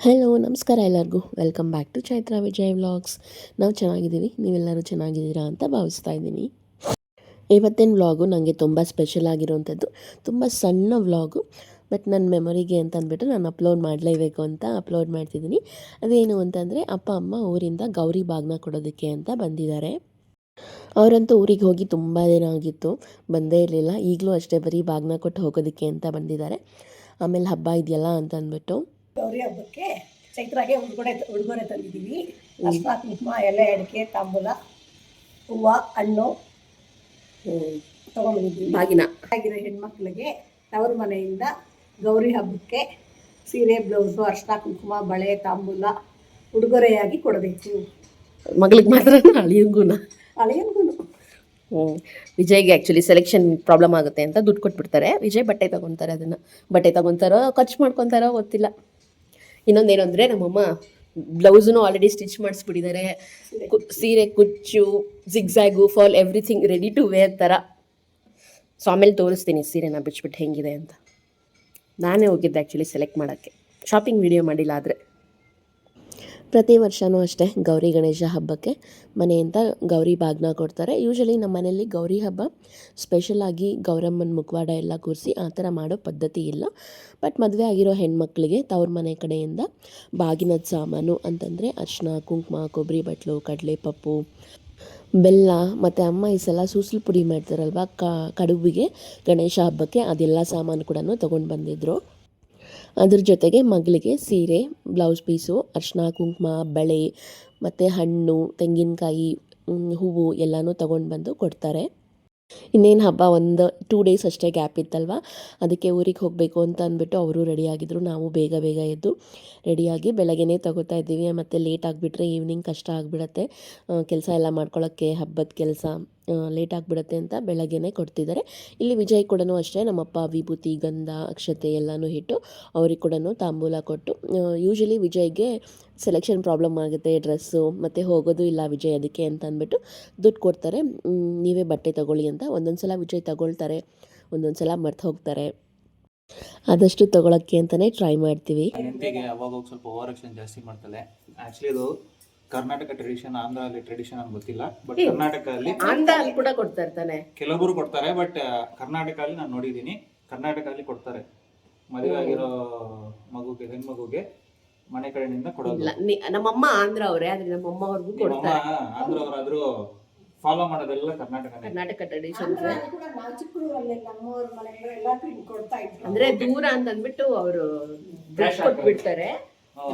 Hello ನಮಸ್ಕಾರ ಎಲ್ಲರಿಗೂ. Welcome back to Chaitra Vijay vlogs ನಾವು ಚೆನ್ನಾಗಿದ್ದೀವಿ, ನೀವೆಲ್ಲರೂ ಚೆನ್ನಾಗಿದ್ದೀರಾ ಅಂತ ಭಾವಿಸ್ತಾ ಇದ್ದೀನಿ. ಇವತ್ತಿನ ವ್ಲಾಗು ನನಗೆ ತುಂಬ ಸ್ಪೆಷಲ್ ಆಗಿರುವಂಥದ್ದು, ತುಂಬ ಸಣ್ಣ ವ್ಲಾಗು ಬಟ್ ನನ್ನ ಮೆಮೊರಿಗೆ ಅಂತ ಅಂದ್ಬಿಟ್ಟು ನಾನು ಅಪ್ಲೋಡ್ ಮಾಡಲೇಬೇಕು ಅಂತ ಅಪ್ಲೋಡ್ ಮಾಡ್ತಿದ್ದೀನಿ. ಅದೇನು ಅಂತಂದರೆ, ಅಪ್ಪ, ಅಮ್ಮ ಊರಿಂದ ಗೌರಿ ಬಾಗ್ನ ಕೊಡೋದಕ್ಕೆ ಅಂತ ಬಂದಿದ್ದಾರೆ. ಅವರಂತೂ ಊರಿಗೆ ಹೋಗಿ ತುಂಬ ದಿನ ಆಗಿತ್ತು, ಬಂದೇ ಇರಲಿಲ್ಲ. ಈಗಲೂ ಅಷ್ಟೇ ಬರೀ ಬಾಗ್ನ ಕೊಟ್ಟು ಹೋಗೋದಕ್ಕೆ ಅಂತ ಬಂದಿದ್ದಾರೆ. ಆಮೇಲೆ ಹಬ್ಬ ಇದೆಯಲ್ಲ ಅಂತ ಅಂದ್ಬಿಟ್ಟು. ಗೌರಿ ಹಬ್ಬಕ್ಕೆ ಚೈತ್ರಾಗೆ ಉಡುಗೊರೆ ಉಡುಗೊರೆ ತಂದಿದ್ದೀವಿ ಅಷ್ಟ ಕುಂಕುಮ ಎಲೆ ಅಡಿಕೆ ತಾಂಬೂಲ ಹೂವು ಹಣ್ಣು ತಗೊಂಡ್ಬಂದಿದ್ದೀವಿ ಬಾಗಿನ. ಆಗಿರೋ ಹೆಣ್ಮಕ್ಳಿಗೆ ತವರು ಮನೆಯಿಂದ ಗೌರಿ ಹಬ್ಬಕ್ಕೆ ಸೀರೆ ಬ್ಲೌಸು ಅರ್ಶಿನ ಕುಂಕುಮ ಬಳೆ ತಾಂಬೂಲ ಉಡುಗೊರೆಯಾಗಿ ಕೊಡಬೇಕು. ಮಗಳಿಗೆ ಮಾತ್ರ ಅಳಿಯಂಗುನ. ಹ್ಞೂ ವಿಜಯ್ಗೆ ಆ್ಯಕ್ಚುಲಿ ಸೆಲೆಕ್ಷನ್ ಪ್ರಾಬ್ಲಮ್ ಆಗುತ್ತೆ ಅಂತ ದುಡ್ಡು ಕೊಟ್ಬಿಡ್ತಾರೆ. ವಿಜಯ್ ಬಟ್ಟೆ ತಗೊತಾರೆ ಅದನ್ನು. ಬಟ್ಟೆ ತಗೊತಾರೋ ಖರ್ಚು ಮಾಡ್ಕೊತಾರೋ ಗೊತ್ತಿಲ್ಲ. ಇನ್ನೊಂದೇನು ಅಂದರೆ ನಮ್ಮಮ್ಮ ಬ್ಲೌಸನ್ನು ಆಲ್ರೆಡಿ ಸ್ಟಿಚ್ ಮಾಡಿಸ್ಬಿಟ್ಟಿದ್ದಾರೆ ಕು- ಸೀರೆ ಕುಚ್ಚು zigzag fall everything ready to wear ಥರ ಸೊ ಆಮೇಲೆ ತೋರಿಸ್ತೀನಿ ಸೀರೆನ ಬಿಚ್ಬಿಟ್ಟು ಹೆಂಗಿದೆ ಅಂತ. ನಾನೇ ಹೋಗಿದ್ದೆ ಆ್ಯಕ್ಚುಲಿ ಸೆಲೆಕ್ಟ್ ಮಾಡೋಕ್ಕೆ. ಶಾಪಿಂಗ್ ವಿಡಿಯೋ ಮಾಡಿಲ್ಲ ಆದರೆ. ಪ್ರತಿ ವರ್ಷವೂ ಅಷ್ಟೇ ಗೌರಿ ಗಣೇಶ ಹಬ್ಬಕ್ಕೆ ಮನೆಯಿಂದ ಗೌರಿ ಬಾಗ್ನ ಕೊಡ್ತಾರೆ. ಯೂಶಲಿ ನಮ್ಮ ಮನೆಯಲ್ಲಿ ಗೌರಿ ಹಬ್ಬ ಸ್ಪೆಷಲಾಗಿ ಗೌರಮ್ಮನ ಮುಖವಾಡ ಎಲ್ಲ ಕೂರಿಸಿ ಆ ಥರ ಮಾಡೋ ಪದ್ಧತಿ ಇಲ್ಲ. ಬಟ್ ಮದುವೆ ಆಗಿರೋ ಹೆಣ್ಮಕ್ಳಿಗೆ ತವ್ರ ಮನೆ ಕಡೆಯಿಂದ ಬಾಗಿನದ ಸಾಮಾನು ಅಂತಂದರೆ ಅರ್ಶಿನ ಕುಂಕುಮ, ಕೊಬ್ಬರಿ ಬಟ್ಲು ಕಡಲೆ ಪಪ್ಪು ಬೆಲ್ಲ ಮತ್ತು ಅಮ್ಮ ಈ ಸಲ ಸೂಸಲು ಪುಡಿ ಮಾಡ್ತಾರಲ್ವ ಕಡುಬಿಗೆ ಗಣೇಶ ಹಬ್ಬಕ್ಕೆ ಅದೆಲ್ಲ ಸಾಮಾನು ಕೂಡ ತೊಗೊಂಡು ಬಂದಿದ್ದರು ಅದ್ರ ಜೊತೆಗೆ ಮಗಳಿಗೆ ಸೀರೆ, ಬ್ಲೌಸ್ ಪೀಸು ಅರ್ಶಿನ ಕುಂಕುಮ, ಬಳೆ, ಮತ್ತು ಹಣ್ಣು, ತೆಂಗಿನಕಾಯಿ ಹೂವು ಎಲ್ಲನೂ ತಗೊಂಡು ಬಂದು ಕೊಡ್ತಾರೆ. ಇನ್ನೇನು ಹಬ್ಬ ಒಂದು ಟೂ ಡೇಸ್ ಅಷ್ಟೇ ಗ್ಯಾಪ್ ಇತ್ತಲ್ವ? ಅದಕ್ಕೆ ಊರಿಗೆ ಹೋಗಬೇಕು ಅಂತ ಅಂದ್ಬಿಟ್ಟು ಅವರು ರೆಡಿಯಾಗಿದ್ದರು ನಾವು ಬೇಗ ಬೇಗ ಎದ್ದು ರೆಡಿಯಾಗಿ ಬೆಳಗ್ಗೆನೇ ತಗೋತಾ ಇದ್ದೀವಿ. ಮತ್ತು ಲೇಟ್ ಆಗಿಬಿಟ್ರೆ ಈವ್ನಿಂಗ್ ಕಷ್ಟ ಆಗಿಬಿಡತ್ತೆ. ಕೆಲಸ ಎಲ್ಲ ಮಾಡ್ಕೊಳ್ಳೋಕ್ಕೆ ಹಬ್ಬದ ಕೆಲಸ. ಲೇಟ್ ಆಗಿಬಿಡತ್ತೆ ಅಂತ ಬೆಳಗ್ಗೆನೇ ಕೊಡ್ತಿದ್ದಾರೆ. ಇಲ್ಲಿ ವಿಜಯ್ ಕೂಡ ಅಷ್ಟೇ, ನಮ್ಮಪ್ಪ, ವಿಭೂತಿ, ಗಂಧ, ಅಕ್ಷತೆ ಎಲ್ಲನೂ ಇಟ್ಟು ಅವ್ರಿಗೆ ಕೂಡ ತಾಂಬೂಲ ಕೊಟ್ಟು ಯೂಶಲಿ ವಿಜಯ್ಗೆ ಸೆಲೆಕ್ಷನ್ ಪ್ರಾಬ್ಲಮ್ ಆಗುತ್ತೆ ಡ್ರೆಸ್ಸು ಮತ್ತು ಹೋಗೋದು ಇಲ್ಲ ವಿಜಯ್ ಅದಕ್ಕೆ ಅಂತ ಅಂದ್ಬಿಟ್ಟು ದುಡ್ಡು ಕೊಡ್ತಾರೆ. ನೀವೇ ಬಟ್ಟೆ ತಗೊಳ್ಳಿ ಅಂತ ಒಂದೊಂದು ಸಲ ವಿಜಯ್ ತಗೊಳ್ತಾರೆ ಒಂದೊಂದು ಸಲ ಮರ್ತು ಹೋಗ್ತಾರೆ. ಆದಷ್ಟು ತಗೊಳಕ್ಕೆ ಅಂತಲೇ ಟ್ರೈ ಮಾಡ್ತೀವಿ. ಸ್ವಲ್ಪ ಓವರ್ ಜಾಸ್ತಿ ಮಾಡ್ತಾಳೆ ಆಕ್ಚುಲಿ ಇದು ಕರ್ನಾಟಕ ಟ್ರೆಡಿಷನ್ ಆಂಧ್ರ ಅಲ್ಲಿ ಟ್ರೆಡಿಷನ್ ಅಂತ ಗೊತ್ತಿಲ್ಲ ಬಟ್ ಕರ್ನಾಟಕ ಅಲ್ಲಿ ಆಂಧ್ರ ಅಲ್ಲಿ ಕೂಡ ಕೊಡ್ತಾ ಇರ್ತಾನೆ ಕೆಲವರು ಕೊಡ್ತಾರೆ ಬಟ್ ಕರ್ನಾಟಕ ಅಲ್ಲಿ ನಾನು ನೋಡಿದೀನಿ ಕರ್ನಾಟಕ ಅಲ್ಲಿ ಕೊಡ್ತಾರೆ. ಮದುವೆ ಆಗಿರೋ ಮಗುಗೆ ಹೆಣ್ಮಗುಗೆ ಮನೆ ಕಡೆಯಿಂದ ಕೊಡೋದು. ಇಲ್ಲ ನಿ- ನಮ್ಮಮ್ಮ ಆಂಧ್ರ ಅವರೇ ಆದ್ರೆ ನಮ್ಮಮ್ಮ ಅವ್ರಿಗೂ ಕೊಡ್ತಾರೆ. ಆಂಧ್ರ ಅವರಾದ್ರೂ ಫಾಲೋ ಮಾಡೋದೆಲ್ಲ ಕರ್ನಾಟಕ ಕರ್ನಾಟಕ ಟ್ರೆಡಿಷನ್ ಅಂದ್ರೆ ದೂರ ಅಂತ ಅಂದ್ಬಿಟ್ಟು ಅವರು ಕೊಟ್ಬಿಡ್ತಾರೆ.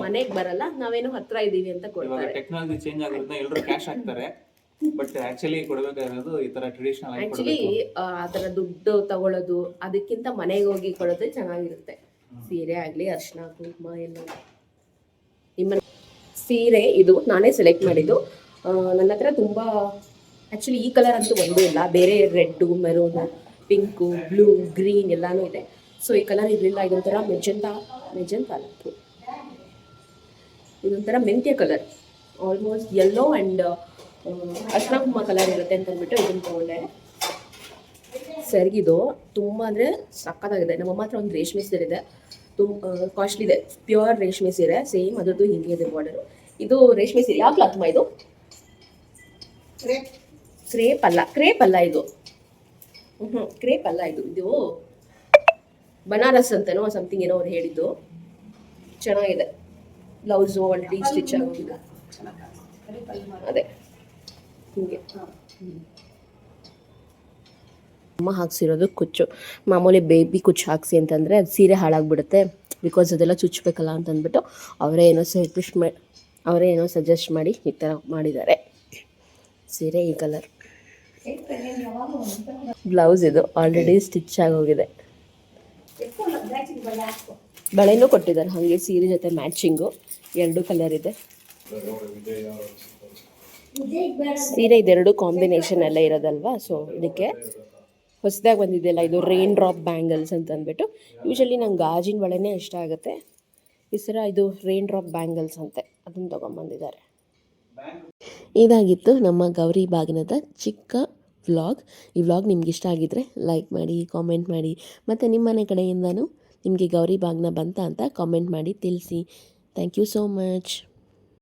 ಮನೆಗ್ ಬರಲ್ಲ ನಾವೇನು ಹತ್ರ ಇದೀವಿ ಅಂತ ಇವಾಗ ಕೊಡ್ತಾರೆ. ಟೆಕ್ನಾಲಜಿ ಚೇಂಜ್ ಆಗಿರೋದ್ರಿಂದ ಎಲ್ಲರೂ ಕ್ಯಾಶ್ ಹಾಕ್ತಾರೆ ಬಟ್ ಆಕ್ಚುಲಿ ಕೊಡಬೇಕಾಗಿರೋದು ಈ ತರ ಟ್ರೆಡಿಷನಲ್ ಆಗಿ ಆಕ್ಚುಲಿ ಕೊಡಬೇಕು. ದುಡ್ಡು ತಗೊಳ್ಳೋದು ಅದಕ್ಕಿಂತ ಮನೆಗೆ ಹೋಗಿ ಕೊಡೋದೇ ಚೆನ್ನಾಗಿರುತ್ತೆ. ಸೀರೆ ಆಗ್ಲಿ ಅರ್ಶಿನ ಕುಂಕುಮ ಎಲ್ಲ. ನಿಮ್ಮ ಸೀರೆ ಇದು ನಾನೇ ಸೆಲೆಕ್ಟ್ ಮಾಡಿದ್ದು. ಆ, ನನ್ನ ಹತ್ರ ತುಂಬಾ ಆಕ್ಚುಲಿ ಈ ಕಲರ್ ಅಂತೂ ಒಂದೂ ಇಲ್ಲ. ಬೇರೆ red maroon pink blue green ಎಲ್ಲಾನು ಇದೆ. ಸೊ ಈ ಕಲರ್ ಇರಲಿಲ್ಲ ಇದೊಂಥರ ಮೆಜೆಂತಾ ಮೆಜೆಂತಾ ಅಲ್ಲ. ಇದೊಂಥರ ಮೆಂತ್ಯ ಕಲರ್ ಆಲ್ಮೋಸ್ಟ್ ಯೆಲ್ಲೋ ಆ್ಯಂಡ್ ಅರ್ಶಿನ ಕಲರ್ ಇರುತ್ತೆ ಅಂತ ಅಂದ್ಬಿಟ್ಟು ಇದನ್ನು ತೊಗೊಂಡೆ. ಸೆರಗಿದು ತುಂಬ ಅಂದರೆ ಸಕ್ಕತ್ತಾಗಿದೆ ನಮ್ಮಮ್ಮ ಹತ್ರ ಒಂದು ರೇಷ್ಮೆ ಸೀರೆ ಇದೆ. ತುಂಬ ಕಾಸ್ಟ್ಲಿ ಇದೆ. ಪ್ಯೂರ್ ರೇಷ್ಮೆ ಸೀರೆ ಸೇಮ್ ಅದರದ್ದು ಹಿಂಗೆ ಇದೆ ಬಾರ್ಡರು ಇದು ರೇಷ್ಮೆ ಸೀರೆ. ಯಾವ ಕ್ಲಾತ್ಮ ಇದು? ಕ್ರೇಪ್ ಅಲ್ಲ. ಕ್ರೇಪ್ ಅಲ್ಲ ಇದು. ಹ್ಞೂ ಕ್ರೇಪ್ ಅಲ್ಲ ಇದು. ಇದು ಬನಾರಸ್ ಅಂತನೋ ಸಮಥಿಂಗ್ ಏನೋ ಅವ್ರು ಹೇಳಿದ್ದು. ಚೆನ್ನಾಗಿದೆ. ಬ್ಲೌಸು ಆಲ್ರೆಡಿ ಸ್ಟಿಚ್ ಆಗೋದಿಲ್ಲ ಅದೇ. ಹಿಂಗೆ. ಅಮ್ಮ ಹಾಕ್ಸಿರೋದು ಕುಚ್ಚು. ಮಾಮೂಲಿ ಬೇಬಿ ಕುಚ್ಚು ಹಾಕ್ಸಿ ಅಂತಂದರೆ ಅದು ಸೀರೆ ಹಾಳಾಗ್ಬಿಡುತ್ತೆ. ಬಿಕಾಸ್ ಅದೆಲ್ಲ ಚುಚ್ಚಬೇಕಲ್ಲ ಅಂತ ಅಂದ್ಬಿಟ್ಟು ಅವರೇ ಏನೋ ಸಜೆಸ್ಟ್ ಮಾಡಿ ಅವರೇ ಏನೋ ಸಜೆಸ್ಟ್ ಮಾಡಿ ಈ ಥರ ಮಾಡಿದ್ದಾರೆ. ಸೀರೆ ಈ ಕಲರ್ ಬ್ಲೌಸ್ ಇದು ಆಲ್ರೆಡಿ ಸ್ಟಿಚ್ ಆಗೋಗಿದೆ. ಬಳೆನೂ ಕೊಟ್ಟಿದ್ದಾರೆ ಹಾಗೆ ಸೀರೆ ಜೊತೆ ಮ್ಯಾಚಿಂಗು ಎರಡು ಕಲರ್ ಇದೆ. ಸೀರೆ ಇದೆರಡು ಕಾಂಬಿನೇಷನ್ ಎಲ್ಲ ಇರೋದಲ್ವಾ? ಸೊ ಇದಕ್ಕೆ ಹೊಸದಾಗಿ ಬಂದಿದೆಯಲ್ಲ, ಇದು ರೈನ್ ಡ್ರಾಪ್ ಬ್ಯಾಂಗಲ್ಸ್ ಅಂತ ಅಂದ್ಬಿಟ್ಟು. ಯೂಶಲಿ ನಂಗೆ ಗಾಜಿನ ಬಳೆನೇ ಇಷ್ಟ ಆಗುತ್ತೆ. ಈ ಸರ ಇದು ರೈನ್ ಡ್ರಾಪ್ ಬ್ಯಾಂಗಲ್ಸ್ ಅಂತೆ. ಅದನ್ನು ತೊಗೊಂಬಂದಿದ್ದಾರೆ. ಇದಾಗಿತ್ತು ನಮ್ಮ ಗೌರಿ ಬಾಗಿನದ ಚಿಕ್ಕ ವ್ಲಾಗ್ ಈ ವ್ಲಾಗ್ ನಿಮ್ಗೆ ಇಷ್ಟ ಆಗಿದ್ರೆ ಲೈಕ್ ಮಾಡಿ ಕಾಮೆಂಟ್ ಮಾಡಿ. ಮತ್ತು ನಿಮ್ಮನೆ ಕಡೆಯಿಂದನೂ ನಿಮಗೆ ಗೌರಿ ಬಾಗ್ನ ಬಂತ ಅಂತ ಕಾಮೆಂಟ್ ಮಾಡಿ ತಿಳಿಸಿ. Thank you so much